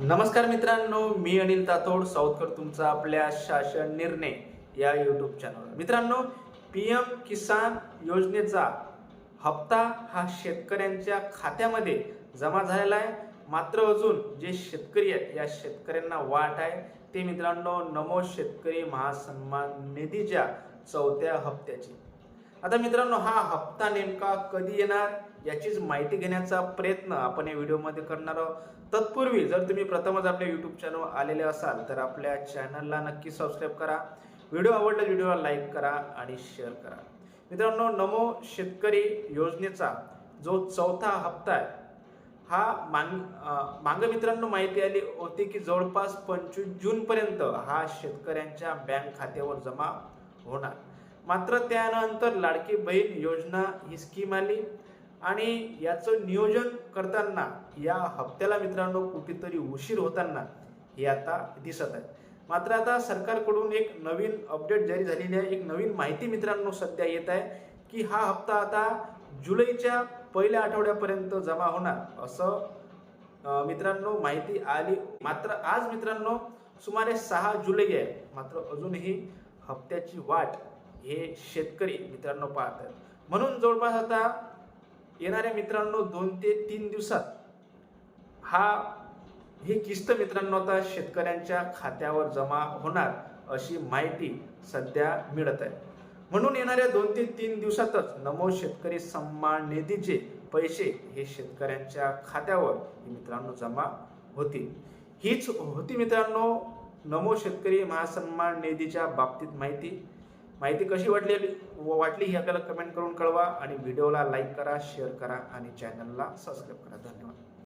नमस्कार मित्रांनो मी अनिल तातोड साऊथकर तुमचा आपल्या शासन निर्णय या यूट्यूब चॅनलवर मित्रांनो पी एम किसान योजनेचा हप्ता हा शेतकऱ्यांच्या खात्यामध्ये जमा झालेला आहे मात्र अजून जे शेतकरी आहेत या शेतकऱ्यांना वाट आहे. ते मित्रांनो नमो शेतकरी महासन्मान निधीच्या चौथ्या हप्त्याची. आता मित्रांनो हा हप्ता नेमका कधी येणार याचीच माहिती घेण्याचा प्रयत्न आपण या व्हिडिओमध्ये करणार आहोत. तत्पूर्वी जर तुम्ही प्रथमच आपल्या यूट्यूब चॅनल आलेले असाल तर आपल्या चॅनलला नक्की सबस्क्राईब करा. व्हिडिओ आवडला व्हिडिओला लाईक करा आणि शेअर करा. मित्रांनो नमो शेतकरी योजनेचा जो चौथा हप्ता आहे हा मांग अं, मागं मित्रांनो माहिती आली होती की जवळपास पंचवीस जूनपर्यंत हा शेतकऱ्यांच्या बँक खात्यावर जमा होणार. मात्र त्यानंतर लाडकी बहीण योजना ही स्कीम आली. आणि याचं नियोजन करताना या हप्त्याला मित्रांनो कुठेतरी उशीर होताना हे आता दिसत आहे. मात्र आता सरकारकडून एक नवीन अपडेट जारी झालेली आहे. एक नवीन माहिती मित्रांनो सध्या येत आहे की हा हप्ता आता जुलैच्या पहिल्या आठवड्यापर्यंत जमा होणार असं मित्रांनो माहिती आली. मात्र आज मित्रांनो सुमारे सहा जुलै आहे. मात्र अजूनही हप्त्याची वाट हे शेतकरी मित्रांनो पाहतात. आहेत म्हणून जवळपास आता येणाऱ्या मित्रांनो दोन ते तीन दिवसात हा ही किस्त मित्रांनो आता शेतकऱ्यांच्या खात्यावर जमा होणार अशी माहिती सध्या मिळत आहे. म्हणून येणाऱ्या दोन ते तीन दिवसातच नमो शेतकरी सन्मान निधीचे पैसे हे शेतकऱ्यांच्या खात्यावर मित्रांनो जमा होतील. हीच होती मित्रांनो नमो शेतकरी महासन्मान निधीच्या बाबतीत माहिती. माहिती कशी वाटली वाटली ही आपल्याला कमेंट करून कळवा आणि व्हिडिओला लाईक करा शेअर करा आणि चॅनलला सबस्क्राईब करा. धन्यवाद.